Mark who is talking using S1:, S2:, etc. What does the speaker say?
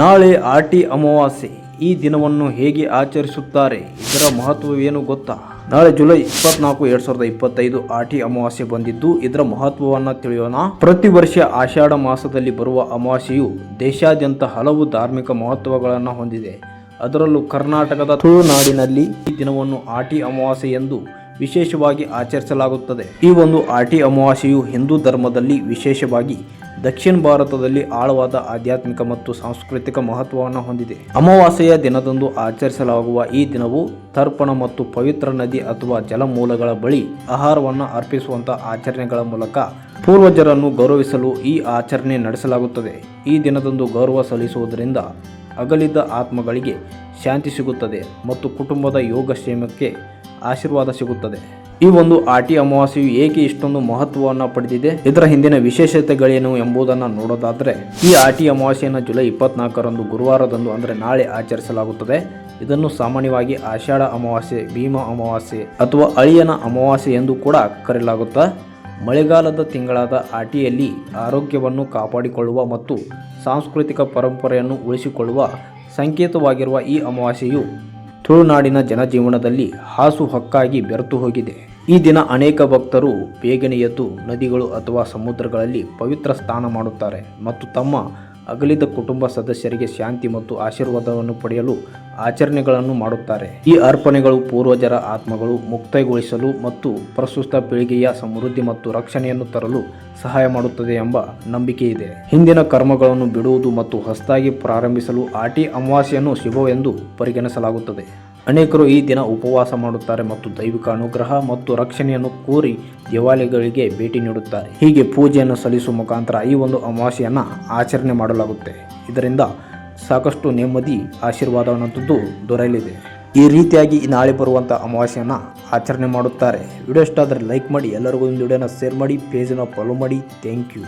S1: ನಾಳೆ ಆಟಿ ಅಮಾವಾಸ್ಯೆ. ಈ ದಿನವನ್ನು ಹೇಗೆ ಆಚರಿಸುತ್ತಾರೆ? ಇದರ ಮಹತ್ವವೇನು ಗೊತ್ತಾ? ನಾಳೆ ಜುಲೈ ಇಪ್ಪತ್ನಾಲ್ಕು, ಎರಡ್ ಸಾವಿರದ ಇಪ್ಪತ್ತೈದು ಆಟಿ ಅಮಾವಾಸ್ಯೆ ಬಂದಿದ್ದು, ಇದರ ಮಹತ್ವವನ್ನು ತಿಳಿಯೋಣ. ಪ್ರತಿ ವರ್ಷ ಆಷಾಢ ಮಾಸದಲ್ಲಿ ಬರುವ ಅಮಾವಾಸ್ಯೆಯು ದೇಶಾದ್ಯಂತ ಹಲವು ಧಾರ್ಮಿಕ ಮಹತ್ವಗಳನ್ನು ಹೊಂದಿದೆ. ಅದರಲ್ಲೂ ಕರ್ನಾಟಕದ ತುಳುನಾಡಿನಲ್ಲಿ ಈ ದಿನವನ್ನು ಆಟಿ ಅಮಾವಾಸ್ಯೆ ಎಂದು ವಿಶೇಷವಾಗಿ ಆಚರಿಸಲಾಗುತ್ತದೆ. ಈ ಒಂದು ಆಟಿ ಅಮಾವಾಸ್ಯೆಯು ಹಿಂದೂ ಧರ್ಮದಲ್ಲಿ ವಿಶೇಷವಾಗಿ ದಕ್ಷಿಣ ಭಾರತದಲ್ಲಿ ಆಳವಾದ ಆಧ್ಯಾತ್ಮಿಕ ಮತ್ತು ಸಾಂಸ್ಕೃತಿಕ ಮಹತ್ವವನ್ನು ಹೊಂದಿದೆ. ಅಮಾವಾಸ್ಯೆಯ ದಿನದಂದು ಆಚರಿಸಲಾಗುವ ಈ ದಿನವು ತರ್ಪಣ ಮತ್ತು ಪವಿತ್ರ ನದಿ ಅಥವಾ ಜಲಮೂಲಗಳ ಬಳಿ ಆಹಾರವನ್ನು ಅರ್ಪಿಸುವಂತಹ ಆಚರಣೆಗಳ ಮೂಲಕ ಪೂರ್ವಜರನ್ನು ಗೌರವಿಸಲು ಈ ಆಚರಣೆ ನಡೆಸಲಾಗುತ್ತದೆ. ಈ ದಿನದಂದು ಗೌರವ ಸಲ್ಲಿಸುವುದರಿಂದ ಅಗಲಿದ ಆತ್ಮಗಳಿಗೆ ಶಾಂತಿ ಸಿಗುತ್ತದೆ ಮತ್ತು ಕುಟುಂಬದ ಯೋಗಕ್ಷೇಮಕ್ಕೆ ಆಶೀರ್ವಾದ ಸಿಗುತ್ತದೆ. ಈ ಒಂದು ಆಟಿ ಅಮಾವಾಸ್ಯೆಯು ಏಕೆ ಇಷ್ಟೊಂದು ಮಹತ್ವವನ್ನು ಪಡೆದಿದೆ? ಇದರ ಹಿಂದಿನ ವಿಶೇಷತೆಗಳೇನು ಎಂಬುದನ್ನು ನೋಡೋದಾದರೆ, ಈ ಆಟಿ ಅಮಾವಾಸ್ಯೆಯನ್ನು ಜುಲೈ ಇಪ್ಪತ್ನಾಲ್ಕರಂದು ಗುರುವಾರದಂದು ಅಂದರೆ ನಾಳೆ ಆಚರಿಸಲಾಗುತ್ತದೆ. ಇದನ್ನು ಸಾಮಾನ್ಯವಾಗಿ ಆಷಾಢ ಅಮಾವಾಸ್ಯೆ, ಭೀಮ ಅಮಾವಾಸ್ಯೆ ಅಥವಾ ಅಳಿಯನ ಅಮಾವಾಸ್ಯೆ ಎಂದು ಕೂಡ ಕರೆಯಲಾಗುತ್ತಾ, ಮಳೆಗಾಲದ ತಿಂಗಳಾದ ಆಟಿಯಲ್ಲಿ ಆರೋಗ್ಯವನ್ನು ಕಾಪಾಡಿಕೊಳ್ಳುವ ಮತ್ತು ಸಾಂಸ್ಕೃತಿಕ ಪರಂಪರೆಯನ್ನು ಉಳಿಸಿಕೊಳ್ಳುವ ಸಂಕೇತವಾಗಿರುವ ಈ ಅಮಾವಾಸ್ಯೆಯು ತುಳುನಾಡಿನ ಜನಜೀವನದಲ್ಲಿ ಹಾಸು ಹಕ್ಕಾಗಿ ಬೆರೆತು ಹೋಗಿದೆ. ಈ ದಿನ ಅನೇಕ ಭಕ್ತರು ಬೇಗನೆ ಎದ್ದು ನದಿಗಳು ಅಥವಾ ಸಮುದ್ರಗಳಲ್ಲಿ ಪವಿತ್ರ ಸ್ನಾನ ಮಾಡುತ್ತಾರೆ ಮತ್ತು ತಮ್ಮ ಅಗಲಿದ ಕುಟುಂಬ ಸದಸ್ಯರಿಗೆ ಶಾಂತಿ ಮತ್ತು ಆಶೀರ್ವಾದವನ್ನು ಪಡೆಯಲು ಆಚರಣೆಗಳನ್ನು ಮಾಡುತ್ತಾರೆ. ಈ ಅರ್ಪಣೆಗಳು ಪೂರ್ವಜರ ಆತ್ಮಗಳು ಮುಕ್ತಗೊಳಿಸಲು ಮತ್ತು ಪ್ರಸ್ತುತ ಪೀಳಿಗೆಯ ಸಮೃದ್ಧಿ ಮತ್ತು ರಕ್ಷಣೆಯನ್ನು ತರಲು ಸಹಾಯ ಮಾಡುತ್ತದೆ ಎಂಬ ನಂಬಿಕೆ ಇದೆ. ಹಿಂದಿನ ಕರ್ಮಗಳನ್ನು ಬಿಡುವುದು ಮತ್ತು ಹೊಸದಾಗಿ ಪ್ರಾರಂಭಿಸಲು ಆಟಿ ಅಮಾವಾಸ್ಯೆಯನ್ನು ಶುಭವೆಂದು ಪರಿಗಣಿಸಲಾಗುತ್ತದೆ. ಅನೇಕರು ಈ ದಿನ ಉಪವಾಸ ಮಾಡುತ್ತಾರೆ ಮತ್ತು ದೈವಿಕ ಅನುಗ್ರಹ ಮತ್ತು ರಕ್ಷಣೆಯನ್ನು ಕೋರಿ ದೇವಾಲಯಗಳಿಗೆ ಭೇಟಿ ನೀಡುತ್ತಾರೆ. ಹೀಗೆ ಪೂಜೆಯನ್ನು ಸಲ್ಲಿಸುವ ಮುಖಾಂತರ ಈ ಒಂದು ಅಮಾವಾಸ್ಯೆಯನ್ನು ಆಚರಣೆ ಮಾಡಲಾಗುತ್ತೆ. ಇದರಿಂದ ಸಾಕಷ್ಟು ನೆಮ್ಮದಿ ಆಶೀರ್ವಾದವಂಥದ್ದು ದೊರೆಯಲಿದೆ. ಈ ರೀತಿಯಾಗಿ ನಾಳೆ ಬರುವಂಥ ಅಮಾವಾಸ್ಯೆಯನ್ನು ಆಚರಣೆ ಮಾಡುತ್ತಾರೆ. ವಿಡಿಯೋ ಇಷ್ಟ ಆದರೆ ಲೈಕ್ ಮಾಡಿ, ಎಲ್ಲರಿಗೂ ಒಂದು ವಿಡಿಯೋನ ಶೇರ್ ಮಾಡಿ ಪೇಜನ್ನು ಫಾಲೋ ಮಾಡಿ. Thank you